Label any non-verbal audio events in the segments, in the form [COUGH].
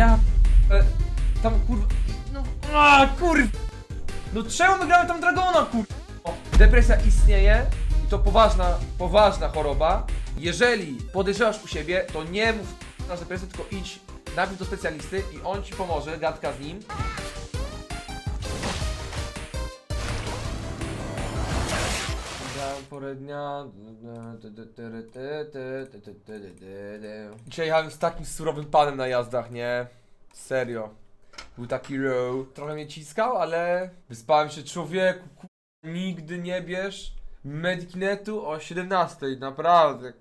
ja... E, tam kurwa... No, a, kurwa! No czemu my gramy tam Dragona, kurwa? Depresja istnieje i to poważna, poważna choroba. Jeżeli podejrzewasz u siebie, to nie mów na depresję, tylko idź najpierw do specjalisty i on ci pomoże, gadka z nim. Porę dnia. Dzisiaj jechałem z takim surowym panem na jazdach, nie? Serio. Był taki row. Trochę mnie ciskał, ale wyspałem się człowieku. ku- Nigdy nie bierz Medikinetu o 17, naprawdę.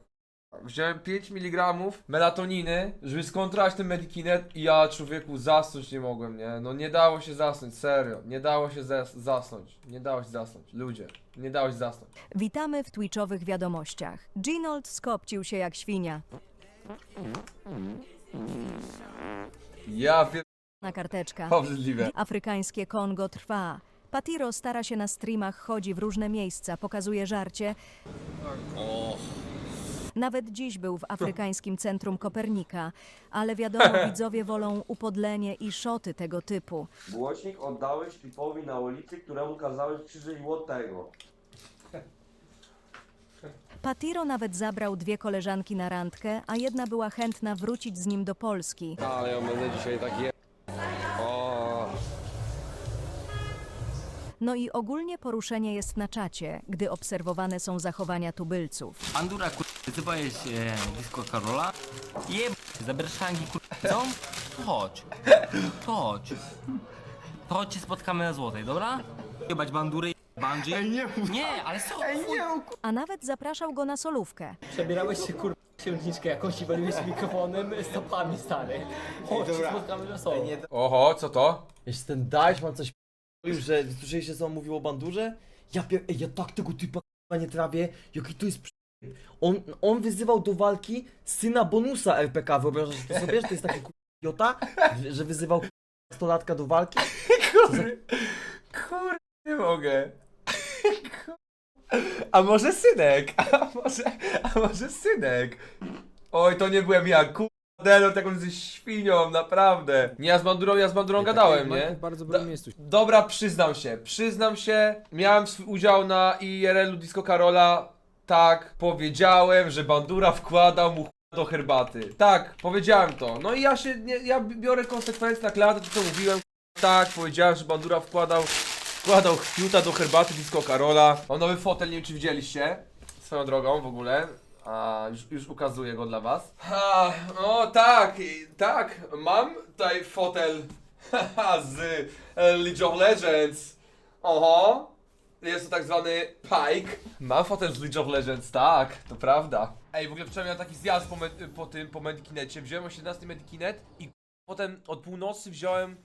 Wziąłem 5 mg melatoniny, żeby skontrolować ten Medikinet i ja człowieku zasnąć nie mogłem, nie? No nie dało się zasnąć, serio. Nie dało się zas zasnąć. Nie dało się zasnąć. Ludzie, nie dało się zasnąć. Witamy w Twitchowych wiadomościach. Ginold skopcił się jak świnia. Ja pier... Na karteczka. Obrzydliwe. Afrykańskie Kongo trwa. Patiro stara się na streamach, chodzi w różne miejsca, pokazuje żarcie. Nawet dziś był w [LAUGHS] afrykańskim centrum Kopernika, ale wiadomo, [LAUGHS] widzowie wolą upodlenie i szoty tego typu. Głośnik oddałeś typowi na ulicy, któremu kazałeś krzyżyć łotego. Patiro nawet zabrał dwie koleżanki na randkę, a jedna była chętna wrócić z nim do Polski. Ale ja będę dzisiaj tak je... No i ogólnie poruszenie jest na czacie, gdy obserwowane są zachowania tubylców. Andura, kur... ty powiesz e, blisko Karola? Jeb... Zabierasz hangi, kur... Co? To Chodź. To Chodź. To chodź się spotkamy na Złotej, dobra? Jebać bandury, bandzi. Ej, nie Nie, ale co? Ej, nie A nawet zapraszał go na solówkę. Przebierałeś się kur... księżniczkę jakąś i waliłeś mikrofonem stopami stary. Chodź, spotkamy na sobą. Oho, co to? Jeszcze ten Deichmann coś mówił, że słyszeliście co on mówił o bandurze? Ja. Ej, ja tak tego typa nie trawię, jaki to jest on, on wyzywał do walki syna bonusa RPK, wyobrażasz to sobie, że to jest taki k***a idiota, że, wyzywał k***a stolatka do walki? Kur... Kur... Nie mogę. A może synek? A może... A może synek? Oj, to nie byłem ja, kur... Delo, taką ze świnią, naprawdę. Nie, ja z Bandurą, ja z Bandurą gadałem, nie? Bardzo Da- dobrym miejscu. Dobra, przyznam się, przyznam się, miałem swój udział na IRL-u Disco Karola, tak, powiedziałem, że Bandura wkładał mu ch- do herbaty. Tak, powiedziałem to. No i ja się, nie, ja biorę konsekwencje na klatę, to co mówiłem. Tak, powiedziałem, że Bandura wkładał, wkładał chwiuta do herbaty Disco Karola. Mam nowy fotel, nie wiem czy widzieliście, swoją drogą w ogóle. A, już, już ukazuję go dla was. Ha, o tak, i- tak, mam tutaj fotel haha, z e, League of Legends. Oho, jest to tak zwany Pike. Mam fotel z League of Legends, tak, to prawda. Ej, w ogóle wczoraj miałem taki zjazd po, med- po tym, po Medikinecie. Wziąłem o 17 Medikinet i potem od północy wziąłem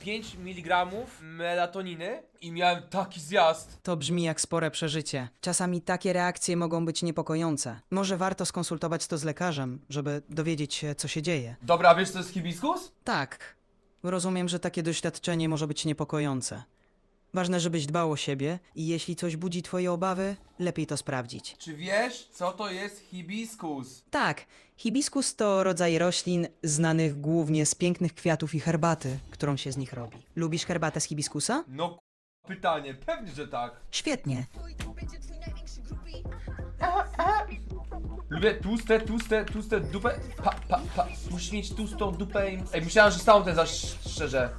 5 mg melatoniny i miałem taki zjazd. To brzmi jak spore przeżycie. Czasami takie reakcje mogą być niepokojące. Może warto skonsultować to z lekarzem, żeby dowiedzieć się, co się dzieje. Dobra, wiesz co jest hibiskus? Tak, rozumiem, że takie doświadczenie może być niepokojące. Ważne, żebyś dbał o siebie i jeśli coś budzi twoje obawy, lepiej to sprawdzić. Czy wiesz, co to jest hibiskus? Tak, hibiskus to rodzaj roślin znanych głównie z pięknych kwiatów i herbaty, którą się z nich robi. Lubisz herbatę z hibiskusa? No k- pytanie, pewnie, że tak. Świetnie. Lubię tłuste, tłuste, tłuste dupę. Pa, pa, pa. Musisz mieć tłustą dupę i... Ej, myślałem, że Staunten zaś szczerze.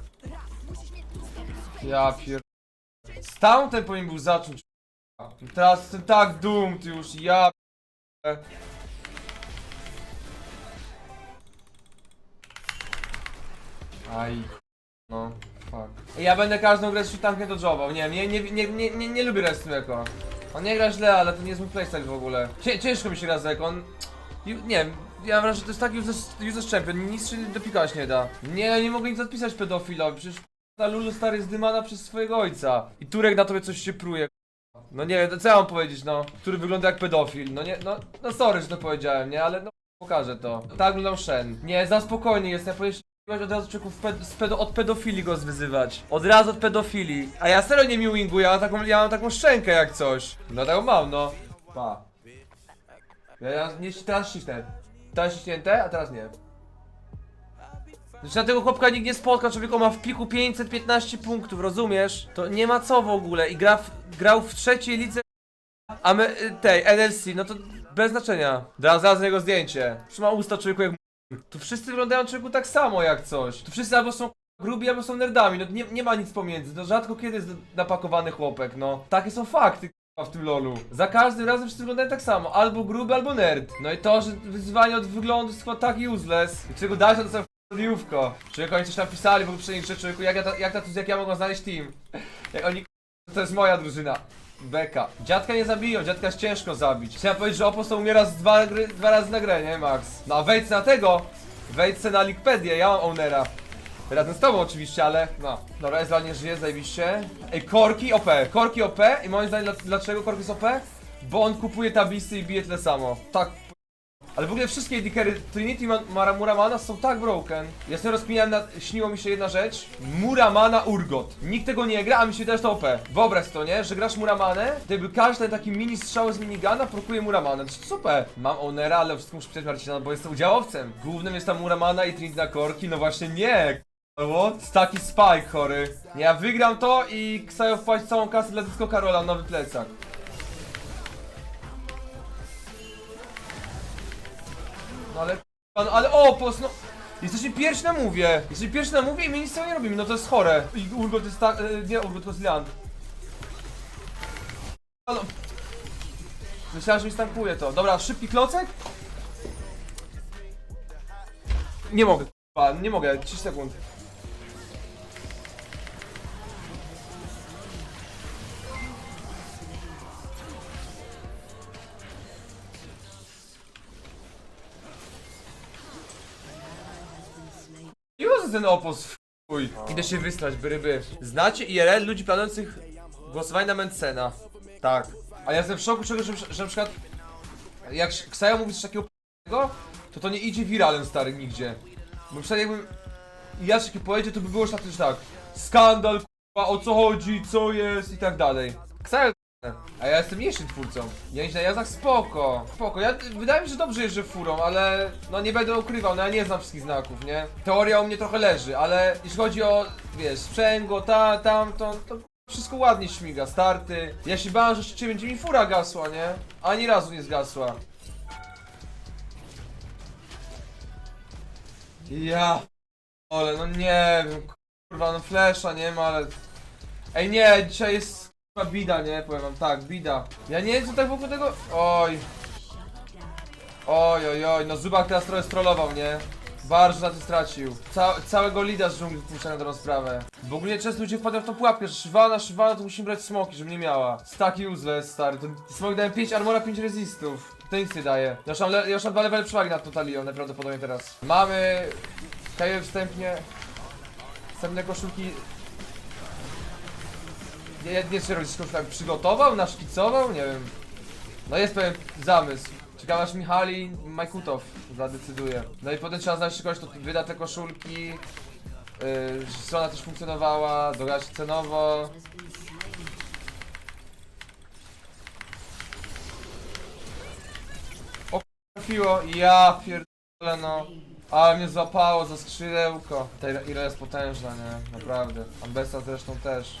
Ja pier... Staunten powinien był zacząć. Teraz jestem tak dum, ty już, ja Aj, no, fuck. Ja będę każdą grę z shitankiem dodżował, nie, nie, nie, nie, nie, nie, nie lubię Restumeko. On nie gra źle, ale to nie jest mój playstyle w ogóle. Cię, ciężko mi się gra z on... Nie wiem, ja wrażenie, że to jest taki useless, useless champion, nic się dopikać nie da. Nie, nie mogę nic odpisać pedofilowi, przecież ta Lulu stary jest dymana przez swojego ojca. I Turek na tobie coś się pruje. No nie to co ja mam powiedzieć, no? Który wygląda jak pedofil, no nie, no, no sorry, że to powiedziałem, nie, ale no pokażę to. Tak wyglądał Shen. Nie, za spokojnie jest, ja powinieneś od razu człowieku w ped, z pedo, od pedofilii go wyzywać. Od razu od pedofilii. A ja serio nie miłinguję, ja mam taką, ja mam taką szczękę jak coś. No taką mam, no. Pa. Ja, ja nie, teraz ściśnę. Teraz ściśnięte, a teraz nie. Znaczy na tego chłopka nikt nie spotkał, człowiek on ma w piku 515 punktów, rozumiesz? To nie ma co w ogóle i gra w, grał w trzeciej lidze a my, y, tej, NLC, no to bez znaczenia. Da zaraz jego zdjęcie. Trzyma usta człowieku jak m- Tu wszyscy wyglądają człowieku tak samo jak coś. Tu wszyscy albo są grubi, albo są nerdami, no nie, nie ma nic pomiędzy. No rzadko kiedy jest napakowany chłopek, no. Takie są fakty w tym lolu. Za każdym razem wszyscy wyglądają tak samo. Albo gruby, albo nerd. No i to, że wyzwanie od wyglądu jest chyba tak useless. Czego dalej to są Radiówko. Człowiek oni coś napisali w poprzednich rzeczy, człowieku, jak ja, ta- jak, ta, jak ja mogłem znaleźć team? Jak oni to jest moja drużyna. Beka. Dziadka nie zabiją, dziadka jest ciężko zabić. Chciałem powiedzieć, że Opos to umiera z dwa, gry, dwa razy na grę, nie Max? No a wejdź na tego! Wejdź na Wikipedię, ja mam ownera. Razem z tobą oczywiście, ale no. Dobra, Ezra nie żyje, zajebiście. Ej, Korki OP. Korki OP i moim zdaniem dla- dlaczego Korki jest OP? Bo on kupuje tablisy i bije tyle samo. Tak. Ale w ogóle wszystkie dikery Trinity Ma- Mara Muramana są tak broken. Ja sobie rozkminiałem, na, śniło mi się jedna rzecz. Muramana Urgot. Nikt tego nie gra, a mi się też to OP. Wyobraź to, nie? Że grasz Muramanę, gdyby każdy taki mini strzał z minigana prokuje Muramanę. To super. Mam ownera, ale wszystko muszę przejść Marcina, bo jestem udziałowcem. Głównym jest ta Muramana i Trinity na korki. No właśnie nie. What? Taki spike chory. Ja wygram to i Ksajo wpłaci całą kasę dla Disco Karola nowy plecak. No ale no, ale opos, no Jesteśmy pierwsi na mówię! Jesteśmy pierwsi na mówię i my nic tego nie robimy, no to jest chore. I Urgot jest e, nie Urgot, to jest Land. No. Myślałem, że mi stankuje to. Dobra, szybki klocek? Nie mogę, k***a, nie mogę, 3 sekund. Ten opos w. Idę się wysrać, by ryby. Znacie IRL ludzi planujących głosowanie na Mencena? Tak. A ja jestem w szoku, czego, że, że na przykład jak Ksaja mówi coś takiego p***ego, to to nie idzie wiralem stary nigdzie. Bo przynajmniej jakbym Jacek pojedzie, to by było już tak, tak. Skandal, k***a, o co chodzi, co jest i tak dalej. Ksaja a ja jestem mniejszym twórcą. Ja na jazdach spoko, spoko. Ja, wydaje mi się, że dobrze jeżdżę furą, ale no nie będę ukrywał, no ja nie znam wszystkich znaków, nie? Teoria u mnie trochę leży, ale jeśli chodzi o, wiesz, sprzęgło, ta, tam, to, to wszystko ładnie śmiga, starty. Ja się bałem, że szybciej będzie mi fura gasła, nie? Ani razu nie zgasła. Ja... Ale no nie wiem, kurwa, no flesza nie ma, ale... Ej nie, dzisiaj jest bida, nie? Powiem wam, tak, bida. Ja nie wiem co tak wokół tego... Oj. Oj, oj, oj, no Zubak teraz trochę strollował, nie? Bardzo na tym stracił. Ca całego lida z dżungli wpuszcza na dobrą sprawę. W ogóle często ludzie wpadają w tą pułapkę, że szywana, szywana, to musimy brać smoki, żeby nie miała. Staki useless, stary. To smok daje 5 armora, 5 resistów. To nic nie daje. Ja już mam, ja już mam dwa levely przewagi nad Totalią, najprawdopodobniej teraz. Mamy... Kaję wstępnie... Wstępne koszulki... Nie, nie, nie czy rodzic koszulkami przygotował, naszkicował? Nie wiem. No jest pewien zamysł. Ciekawe aż Michali Majkutow zadecyduje. No i potem trzeba znaleźć kogoś, kto wyda te koszulki. Yy, strona też funkcjonowała, dogadać cenowo. O trafiło, ja pierdolę no. Ale mnie złapało za skrzydełko. Ta ile jest potężna, nie? Naprawdę. Ambessa zresztą też.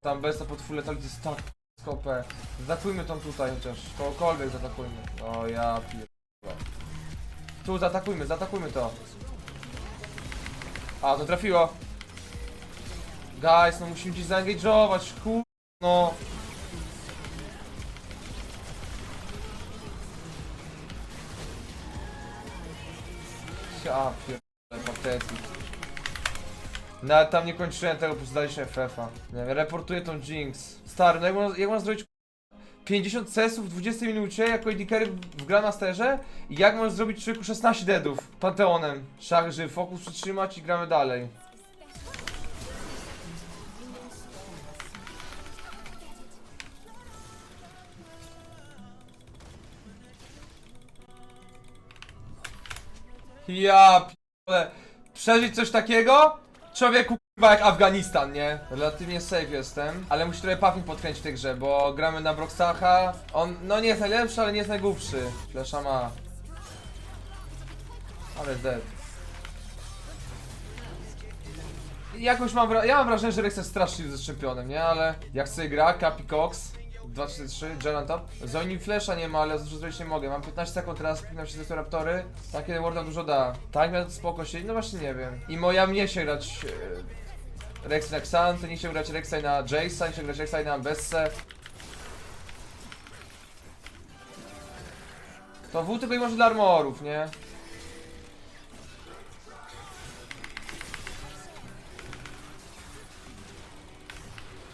Ta Ambessa pod full letal jest tak skopę. Zaatakujmy tą tutaj chociaż. Kogokolwiek zaatakujmy. O ja pierdolę. Tu zaatakujmy, zaatakujmy to. A, to trafiło. Guys, no musimy gdzieś zaengage'ować, kur... No. Ja pierdolę, patetyk. Nawet tam nie kończyłem tego, po prostu daliśmy FF-a. Nie wiem, reportuję tą Jinx. Stary, no jak można, jak można zrobić 50 cesów w 20 minucie jako indikery w Granasterze i jak można zrobić człowieku 16 deadów Panteonem. Szach, żeby fokus przytrzymać i gramy dalej. Ja p***le. Przeżyć coś takiego? Człowieku kurwa jak Afganistan, nie? Relatywnie safe jestem, ale musi trochę puffing podkręcić w tej grze, bo gramy na Broxacha. On, no nie jest najlepszy, ale nie jest najgłupszy. Flesza ma. Ale dead. jakoś mam, wra- ja mam wrażenie, że Rex jest strasznie ze czempionem, nie? Ale jak sobie gra, Capi Cox, 2-3-3, Jelen top. Zoni Flesza nie ma, ale zrobić nie mogę. Mam 15 sekund teraz, kliknę się ze Raptory. Takie Warda dużo da. Tak, miał spoko się, no właśnie nie wiem. I moja mnie się grać e, Rex na Xantę, nie się grać Rexa na Jace'a, nie się grać Rexa na Bessę. To W tylko i może dla armorów, nie?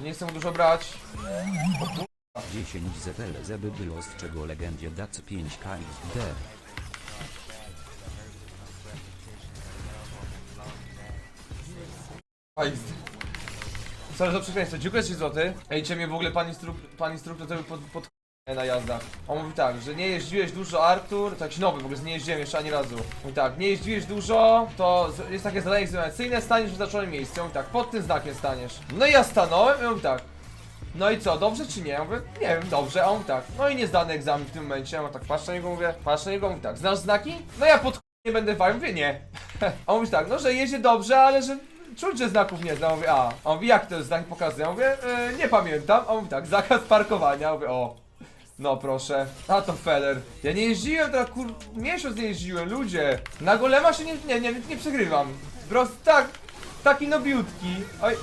Nie chcę mu dużo brać. 10 ZL zeby było z czego legendzie dac 5 KXD. Sorry za przekleństwo. Dziękuję 3 zł. Ej, czy mnie w ogóle pan, instruk pan instruktor to pod, pod na jazdach. On mówi tak, że nie jeździłeś dużo Artur, to jakiś nowy, w ogóle nie jeździłem jeszcze ani razu. Mówi tak, nie jeździłeś dużo, to jest takie zadanie egzaminacyjne, staniesz w zaczęzonym miejscu. Mówi tak, pod tym znakiem staniesz. No i ja stanąłem i on mówi tak. No i co, dobrze czy nie? Ja mówię, nie wiem, dobrze, a on tak. No i nie zdany egzamin w tym momencie. Ja mówię tak, patrzę na niego, mówię, patrzę na niego, mówi tak, znasz znaki? No ja pod nie będę walił, mówię nie. [LAUGHS] A on mówi tak, no że jedzie dobrze, ale że czuć, że znaków nie zna. Ja mówię, a. On mówi, jak to jest znak pokazuje? Ja mówię, e, nie pamiętam. A on mówi tak, zakaz parkowania. Ja mówię, o. No proszę. A to Feller. Ja nie jeździłem teraz kur... Miesiąc nie jeździłem, ludzie. Na golema się nie, nie, nie, nie przegrywam. Po prostu tak, taki nobiutki. Oj.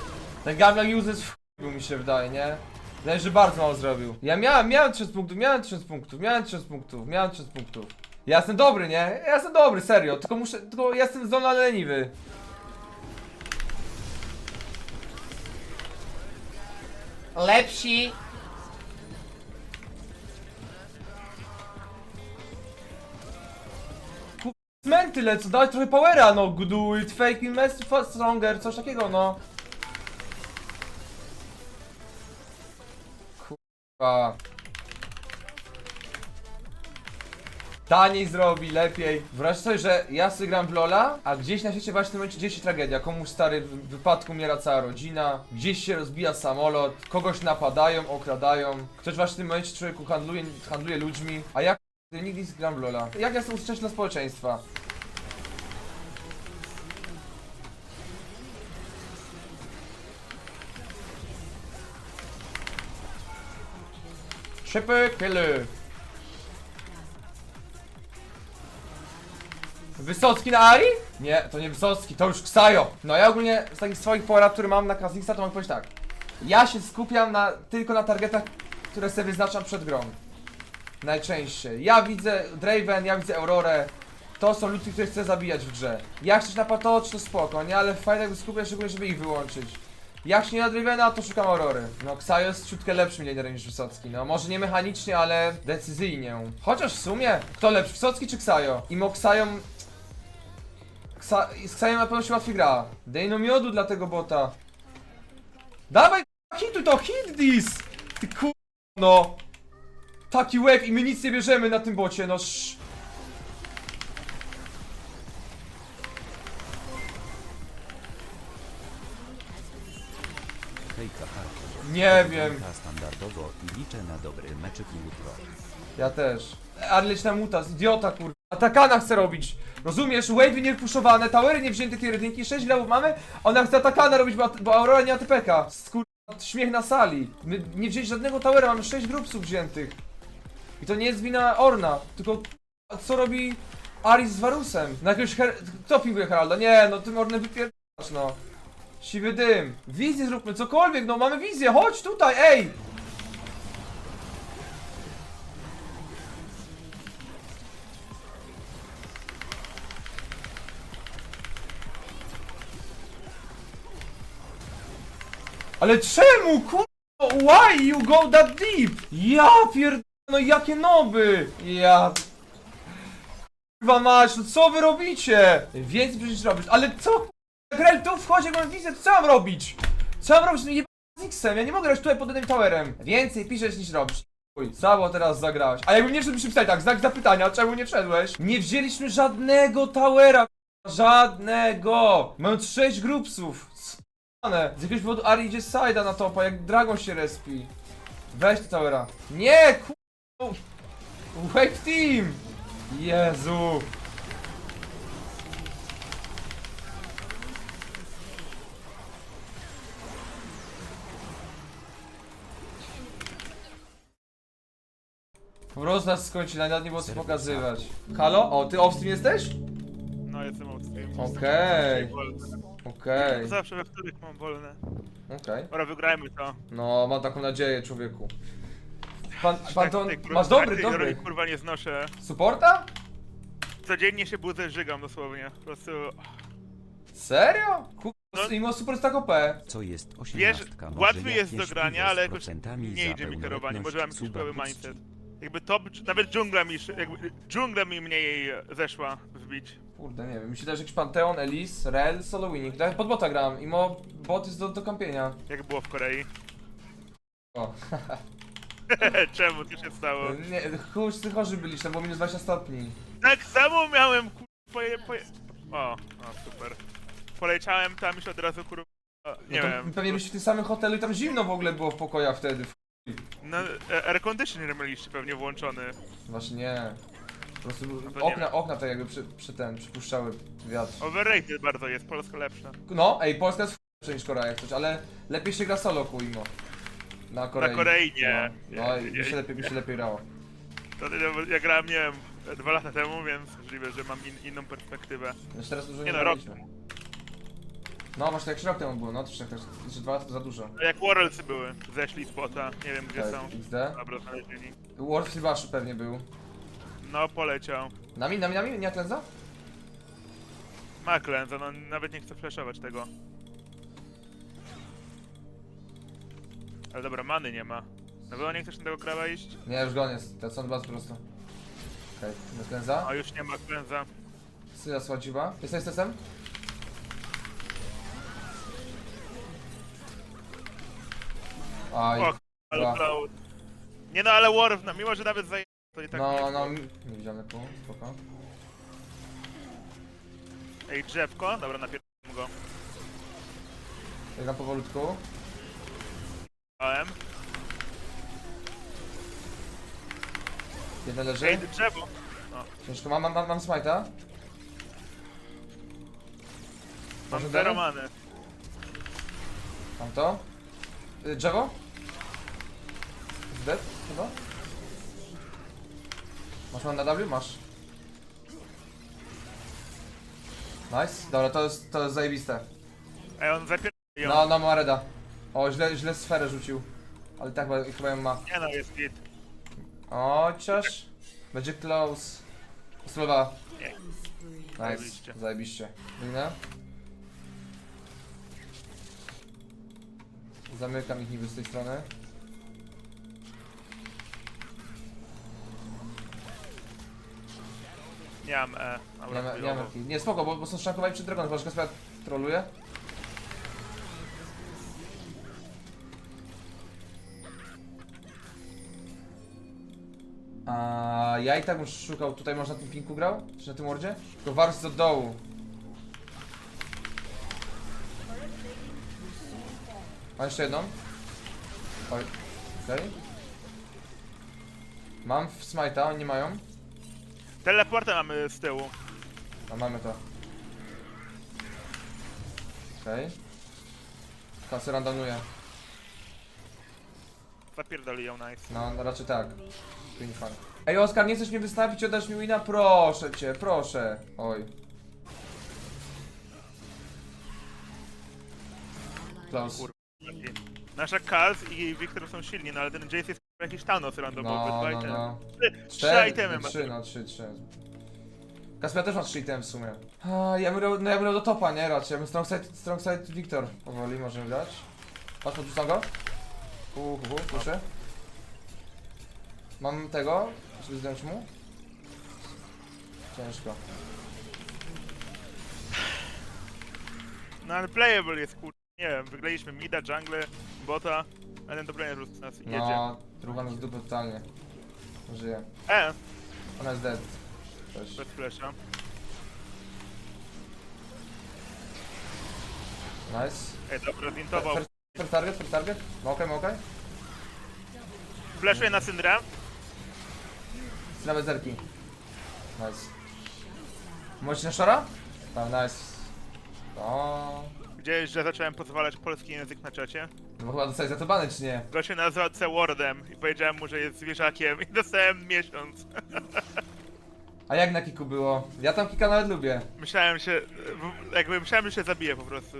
Ten Gamian uses mi się wydaje, nie? Wydaje, że bardzo mało zrobił. Ja miałem, miałem 1000 punktów, miałem 1000 punktów, miałem 1000 punktów, miałem 1000 punktów. Ja jestem dobry, nie? Ja jestem dobry, serio. Tylko muszę, tylko ja jestem ale leniwy. Lepsi. Menty lecą, daj trochę powera, no, do it, fake fast stronger, coś takiego, no. Kurwa. Taniej zrobi, lepiej. Wyobraź sobie, że ja sobie gram w Lola, a gdzieś na świecie właśnie w tym momencie dzieje się tragedia. Komuś stary w wypadku umiera cała rodzina, gdzieś się rozbija samolot, kogoś napadają, okradają. Ktoś właśnie w tym momencie człowieku handluje, handluje ludźmi, a ja nigdy nie gram w Lola. Jak ja jestem uczestniczny dla społeczeństwa? Szyby, kyly. Wysocki na Ari? Nie, to nie Wysocki, to już Ksajo. No ja ogólnie z takich swoich porad, które mam na Kazniksa, to mogę powiedzieć tak. Ja się skupiam na, tylko na targetach, które sobie wyznaczam przed grą. Najczęściej. Ja widzę Draven, ja widzę Aurorę. To są ludzie, których chcę zabijać w grze. Jak chcesz na patocz, to spoko, nie? Ale fajnie jakby skupiać szczególnie, żeby ich wyłączyć. Jak nie na Dravena, to szukam Aurory. No, Ksajo jest ciutkę lepszym liderem niż Wysocki. No, może nie mechanicznie, ale decyzyjnie. Chociaż w sumie, kto lepszy, Wysocki czy Ksajo? I mo Ksajo... Ksa... Z Ksajem na pewno się łatwiej gra. Dej no miodu dla tego bota. Dawaj, hituj to, hit this! Ty ku... No. Taki wave i my nic nie bierzemy na tym bocie, no sz... Nie wiem. Witam standardowo i liczę na dobry meczyk jutro. Ja też. Ale leć na mutas, idiota kur... Atakana chce robić. Rozumiesz? Wave'y nie wpuszowane, towery nie wzięte, tej jedynki, 6 glebów mamy, ona chce Atakana robić, bo, bo Aurora nie ma TPK. Skur... Śmiech na sali. My nie wzięli żadnego towera, mamy 6 grupsów wziętych. I to nie jest wina Orna, tylko k***a, co robi Aris z Varusem? Na jakiegoś her... Kto Heralda? Nie, no tym Ornem wypierdasz, no. Siwy dym. Wizję zróbmy, cokolwiek, no mamy wizję, chodź tutaj, ej! Ale czemu, kurwa? Why you go that deep? Ja pierd... No jakie noby! Ja... Kurwa mać, no co wy robicie? Więcej przecież robisz, ale co? Grel tu wchodzi, jak mam to co mam robić? Co mam robić? Nie z X-em, ja nie mogę grać tutaj pod jednym towerem. Więcej piszesz niż robisz. Uj, co teraz zagrałeś? A jakbym nie wszedł, byśmy wstali tak, znak zapytania, czemu nie wszedłeś? Nie wzięliśmy żadnego towera, żadnego! Mamy 6 grupsów. Z jakiegoś powodu Ari idzie z side'a na topa, jak Dragon się respi. Weź to towera. Nie, ku... Wave team! Jezu. Po prostu nas skończy, nawet nie było co pokazywać. Halo? O, ty off-stream jesteś? No jestem outstream. Okej, okej, Zawsze we których mam wolne. okej. Dobra, wygrajmy to. No, mam taką nadzieję, człowieku. Pan, pan to, Tak, kurwa, masz dobry, tak dobry. roli, kurwa nie znoszę. Supporta? Codziennie się budzę, żygam dosłownie. Po prostu... Serio? Kurwa, No. mimo super tak OP. Co jest Wiesz, osiemnastka? Łatwiej jest do grania, ale jakoś nie idzie mi kierowanie, może mam jakiś puści. mindset. Jakby top, nawet dżungla mi, jakby dżungla mi mniej zeszła wbić. Kurde, nie wiem, mi się też jakiś Panteon, Elise, Rel, Solo Winning. Tak pod bota gram, imo bot jest do, do kampienia. Jak było w Korei. O, [LAUGHS] Czemu to się stało? nie, chuj, chorzy byliście, było minus 20 stopni. Tak samo miałem kur... Poje, poje... O, o, super. Poleciałem tam już od razu kur... o, Nie no wiem. Pewnie byliście w tym samym hotelu i tam zimno w ogóle było w pokojach wtedy. No, e, air conditioner mieliście pewnie włączony. Właśnie nie. Po prostu to nie okna, okna tak jakby przy, przy ten, przypuszczały wiatr. Overrated bardzo jest, Polska lepsza. No, ej, Polska jest lepsza niż Korea jak coś, ale lepiej się gra solo imo. Na Korei. Na Korei nie. No, no i mi się lepiej, mi się lepiej grało. To, ja, ja grałem, nie wiem, dwa lata temu, więc możliwe, że mam in, inną perspektywę. Już teraz dużo nie, Nie no, rok. No właśnie tak rok temu było, no to jeszcze, jeszcze dwa lata to za dużo. A jak Worldsy były, zeszli z bota, nie wiem gdzie Tak, są. XD. Dobra, znalezieni. World w Tribaszu pewnie był. No, poleciał. Nami, nami, nami? Nie Atlenza? Ma klęza, no nawet nie chcę flashować tego. Ale dobra, many nie ma. Na pewno nie chcesz na tego krawa iść? Nie, już goniec. To są bardzo prosto. Okej, okay. Atlenza. A już nie ma klęza. Syla sładziwa. Jesteś stesem? Aj. O, ale Dwa. cloud. Nie no, ale Warf, no, mimo że nawet zaje... to i tak No, no, nie widziałem tu, spoko. Ej, drzewko? Dobra, napierdolę go. Biegam powolutku. AM. Jeden leży. Ej, drzewo! Ciężko, mam, mam, mam, mam smite'a. Mam Może zero dalej? many. Mam to. Y, drzewo? Dead? Chyba? Masz na W? Masz. Nice. Dobra, to jest, to jest zajebiste. Ej, on ją. No, no, ma reda. O, źle, źle sferę rzucił. Ale tak chyba, chyba ją ma. Nie no, jest git. O, chociaż. Będzie close. Nie. Nice. Zajebiście. Zajebiście. Wygnę. Zamykam ich niby z tej strony. Nie mam E. Nie ma, nie ma. Nie, spoko, bo, bo są szrankowani przed dragonem. Zobacz, Kaspia troluje. A ja i tak bym szukał, tutaj można na tym pinku grał? Czy na tym wardzie? Tylko wars od dołu. Mam jeszcze jedną. Oj, okej. Mam w smite'a, oni nie mają. Teleportę mamy z tyłu. No mamy to. Okej. Okay. Kasy randomuje. Zapierdoli ją, nice. No, no raczej tak. Queen fan. Ej Oskar, nie chcesz mnie wystawić, oddasz mi wina? Proszę cię, proszę. Oj. Close. Nasza Kaz i Wiktor są silni, no ale ten Jace jest jakiś Thanos randomowy. No, dwa no, itemy. no. Trzy, trzy itemy ma. Trzy, no, trzy, trzy. Kaspia też ma trzy itemy w sumie. A, ja bym, grał- no ja bym grał do topa, nie? Raczej. Ja bym strong side, strong side Victor. Powoli możemy grać. Patrz, podrzucam go. Hu, hu, hu, proszę. Mam tego, żeby zdjąć mu. Ciężko. No ale playable jest kur... Nie wiem, wygraliśmy mida, jungle, bota, a ten dobry rzuc nas jedzie. No, druga nas dupy totalnie. Żyje. E, Ona jest dead. Też. bez flesza. Nice. Ej, dobra, zintował. Fair, fair target, fair target. No okay, okej. Fleszuje na Syndra. Nawet zerki. Nice. Możecie na szara? Tak, nice. O. Gdzie Wiedziałeś, że zacząłem pozwalać polski język na czacie? No bo chyba dostałeś za to bany, czy nie? Gościu nazwał C-Wordem i powiedziałem mu, że jest zwierzakiem i dostałem miesiąc. A jak na kiku było? Ja tam kika nawet lubię. Myślałem się, w- jakby myślałem, że się zabiję po prostu.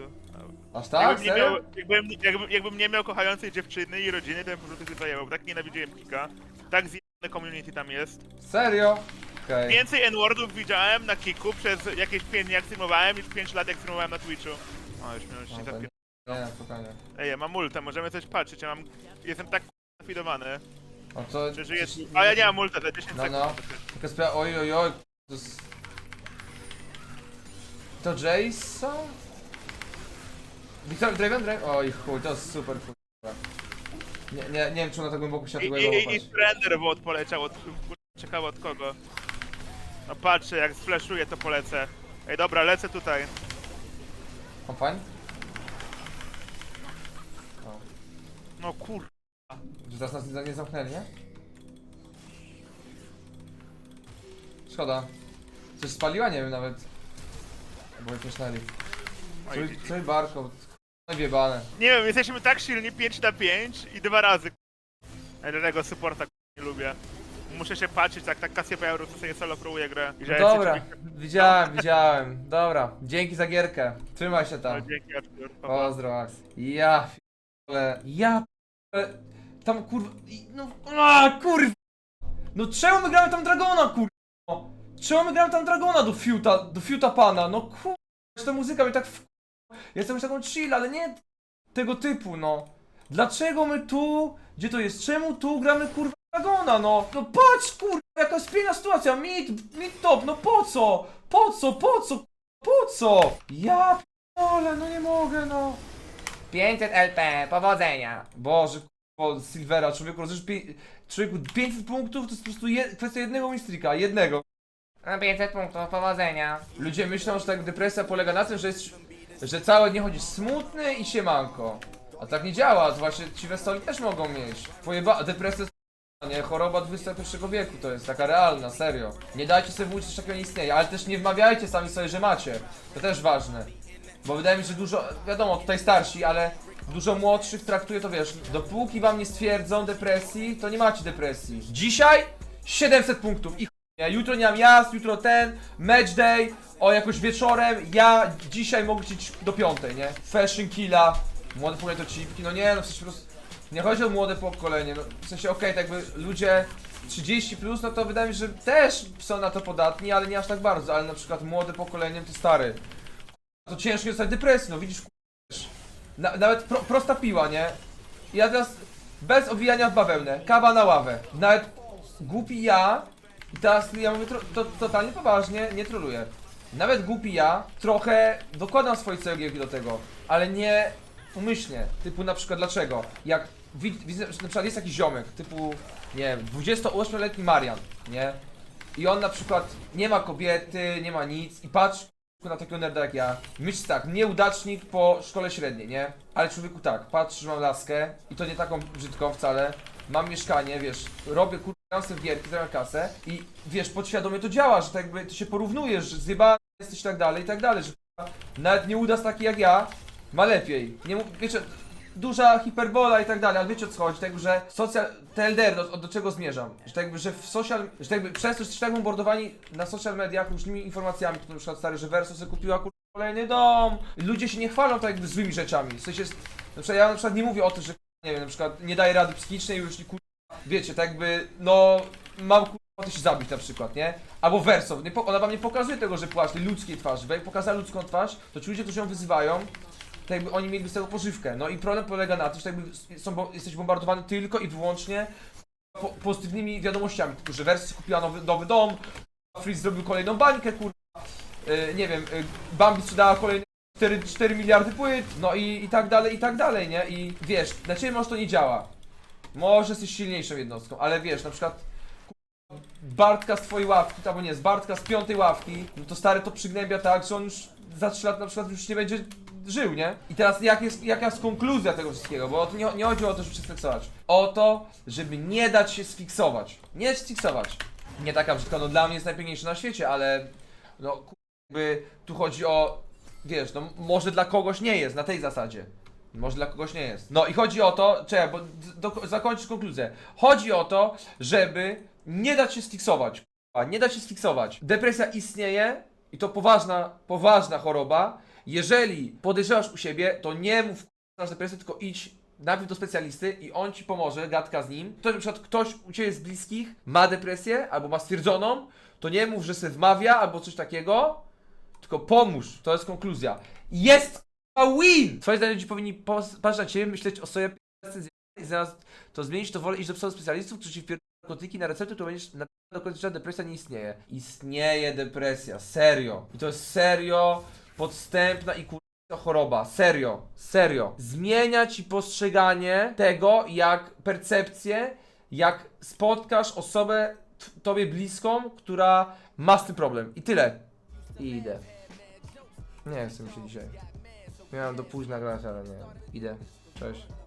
Aż tak? jakbym, nie Serio? miał, jakbym, jakbym, jakbym nie miał kochającej dziewczyny i rodziny, to bym po prostu się bo Tak nienawidziłem Kika. Tak zjebane community tam jest. Serio? Okej. Więcej N-wordów widziałem na Kiku przez jakieś 5 dni jak streamowałem niż 5 lat jak streamowałem na Twitchu. O, już mnie już się Dobra. zapier... Nie, spokojnie. Ej, ja mam multa, możemy coś patrzeć, ja mam... Jestem tak zafidowany, O to... że żyję... A ja nie mam multa, za 10 No, sekund. no. Taka sprawa, oj, oj, oj. To jest... To Jason? Wiktor Draven? Draven? Oj chuj, to jest super chuj. Nie, nie, nie wiem czy ona tak głęboko się I, tego i, i, surrender bot poleciał od... Czekał od kogo? No patrzę, jak sflashuję to polecę. Ej, dobra, lecę tutaj. Fajnie? No kur... Że teraz nas nie, nie zamknęli, nie? Szkoda. Coś spaliła? Nie wiem nawet. Bo je śmiesznęli. Oj, Trój, trój barko. Wyjebane. Nie wiem, jesteśmy tak silni 5 na 5 i dwa razy. Jednego supporta nie lubię. Muszę się patrzeć, jak tak Cassiopeia po sobie solo próbuje grę. I że Dobra, widziałem, widziałem. Dobra, dzięki za gierkę. Trzymaj się No, tam. dzięki Artur. Pa, pa. Pozdro, Max. Ja ale Ja p***le. Tam kurwa. i- No. A, kurwa! No czemu my gramy tam Dragona, kurwa? Czemu my gramy tam Dragona do Fiuta, do Fiuta Pana? No kurwa, ta muzyka mnie tak w... Ja Jestem już taką chill, ale nie tego typu, no. Dlaczego my tu, gdzie to jest, czemu tu gramy kurwa Dragona, no? No patrz kurwa, jaka spiena sytuacja, mid, mid top, no po co? Po co, po co, po co? Ja p***ole, no nie mogę, no. 500 LP, powodzenia. Boże, kurwa, Silvera, człowieku, rozumiesz, pi- człowieku, 500 punktów to jest po prostu je, kwestia jednego mistrika, jednego. A 500 punktów, powodzenia. Ludzie myślą, że tak depresja polega na tym, że jest, że całe dnie chodzisz smutny i siemanko. A tak nie działa, to właśnie ci wesoli też mogą mieć. Pojeba, depresja jest nie, choroba XXI wieku to jest taka realna, serio. Nie dajcie sobie mówić, że takiego nie istnieje, ale też nie wmawiajcie sami sobie, że macie. To też ważne. Bo wydaje mi się, że dużo, wiadomo, tutaj starsi, ale dużo młodszych traktuje to, wiesz, dopóki wam nie stwierdzą depresji, to nie macie depresji. Dzisiaj 700 punktów i nie? jutro nie mam jazd, jutro ten, match day, o jakoś wieczorem, ja dzisiaj mogę iść do piątej, nie? Fashion killa, młode to cipki, no nie, no w sensie po prostu, nie chodzi o młode pokolenie, no w sensie okej, tak jakby ludzie 30 plus, no to wydaje mi się, że też są na to podatni, ale nie aż tak bardzo, ale na przykład młode pokolenie to stary, to ciężko jest dostać depresji, no widzisz. Na, nawet pro, prosta piła, nie? Ja teraz bez obwijania w bawełnę, kawa na ławę, nawet głupi ja, teraz ja mówię tro, to, totalnie poważnie, nie troluję. Nawet głupi ja trochę dokładam swojej cegiełki do tego, ale nie umyślnie, typu na przykład dlaczego? Jak wi- widzę, że na przykład jest jakiś ziomek, typu, nie wiem, 28-letni Marian, nie? I on na przykład nie ma kobiety, nie ma nic i patrz na takiego nerda jak ja. Myśl tak, nieudacznik po szkole średniej, nie? Ale człowieku tak, patrz, że mam laskę i to nie taką brzydką wcale. Mam mieszkanie, wiesz, robię kurwa sobie w gierki, zarabiam kasę i wiesz, podświadomie to działa, że tak jakby ty się porównujesz, że zjebany jesteś i tak dalej, i tak dalej, że nawet nieudas taki jak ja ma lepiej. Nie mów, wiecie, duża hiperbola i tak dalej, ale wiecie o co chodzi, tak że social, TLDR, do, do czego zmierzam? Że tak jakby, że w social, że tak jakby przez to, że tak bombardowani na social mediach różnymi informacjami, to na przykład stary, że Verso sobie kupiła kur... kolejny dom, ludzie się nie chwalą tak jakby złymi rzeczami, w sensie, na przykład ja na przykład nie mówię o tym, że nie wiem, na przykład nie daję rady psychicznej już i kur... wiecie, tak jakby, no, mam kur... ochotę się zabić na przykład, nie? Albo Verso, nie, ona wam nie pokazuje tego, że płacze ludzkiej twarzy, bo jak pokazała ludzką twarz, to ci ludzie, którzy ją wyzywają, tak jakby oni mieliby z tego pożywkę. No i problem polega na tym, że tak jakby są, jesteś bombardowany tylko i wyłącznie po, pozytywnymi wiadomościami, typu, że Versus kupiła nowy, nowy dom, Freeze zrobił kolejną bańkę, kurwa, yy, nie wiem, yy, Bambi sprzedała kolejne 4, 4 miliardy płyt, no i, i tak dalej, i tak dalej, nie? I wiesz, na ciebie może to nie działa. Może jesteś silniejszą jednostką, ale wiesz, na przykład Bartka z twojej ławki, albo nie, z Bartka z piątej ławki, no to stary to przygnębia tak, że on już za 3 lata na przykład już nie będzie żył, nie? I teraz jak jest, jaka jest konkluzja tego wszystkiego? Bo to nie, nie chodzi o to, żeby się sfiksować. O to, żeby nie dać się sfiksować. Nie sfiksować. Nie taka brzydka, no dla mnie jest najpiękniejsza na świecie, ale no jakby tu chodzi o wiesz, no może dla kogoś nie jest, na tej zasadzie. Może dla kogoś nie jest. No i chodzi o to, czekaj, bo do, zakończysz konkluzję. Chodzi o to, żeby nie dać się sfiksować. k***a, Nie dać się sfiksować. Depresja istnieje i to poważna, poważna choroba. Jeżeli podejrzewasz u siebie, to nie mów masz depresję, tylko idź najpierw do specjalisty i on ci pomoże, gadka z nim. To, że na przykład ktoś u ciebie z bliskich ma depresję albo ma stwierdzoną, to nie mów, że sobie wmawia albo coś takiego, tylko pomóż. To jest konkluzja. Jest k***a win! Twoje zdaniem ludzie powinni patrzeć na ciebie, myśleć o sobie i zamiast to zmienić, to wolę iść do specjalistów, którzy ci wpierdolą narkotyki na receptę, to będziesz na do życia depresja nie istnieje. Istnieje depresja, serio. I to jest serio podstępna i kurwa choroba, serio, serio. Zmienia ci postrzeganie tego, jak percepcję, jak spotkasz osobę tobie bliską, która ma z tym problem. I tyle. I idę. Nie chcę mi się dzisiaj. Miałem do późna grać, ale nie. Idę. Cześć.